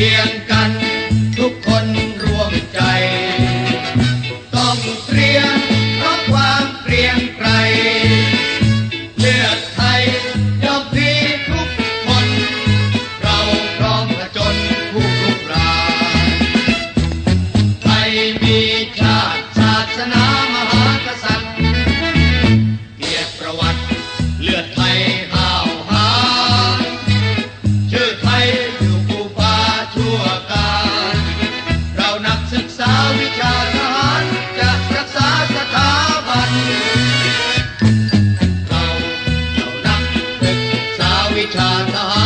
คียงกันทุกคนรวมใจ ต้องเตรียมเพราะความเปลี่ยนไกลเลือดไทยยอมพีทุกคน เราพร้อมผจญผู้ลุกรานไทยมีชาติชาสนา Tata.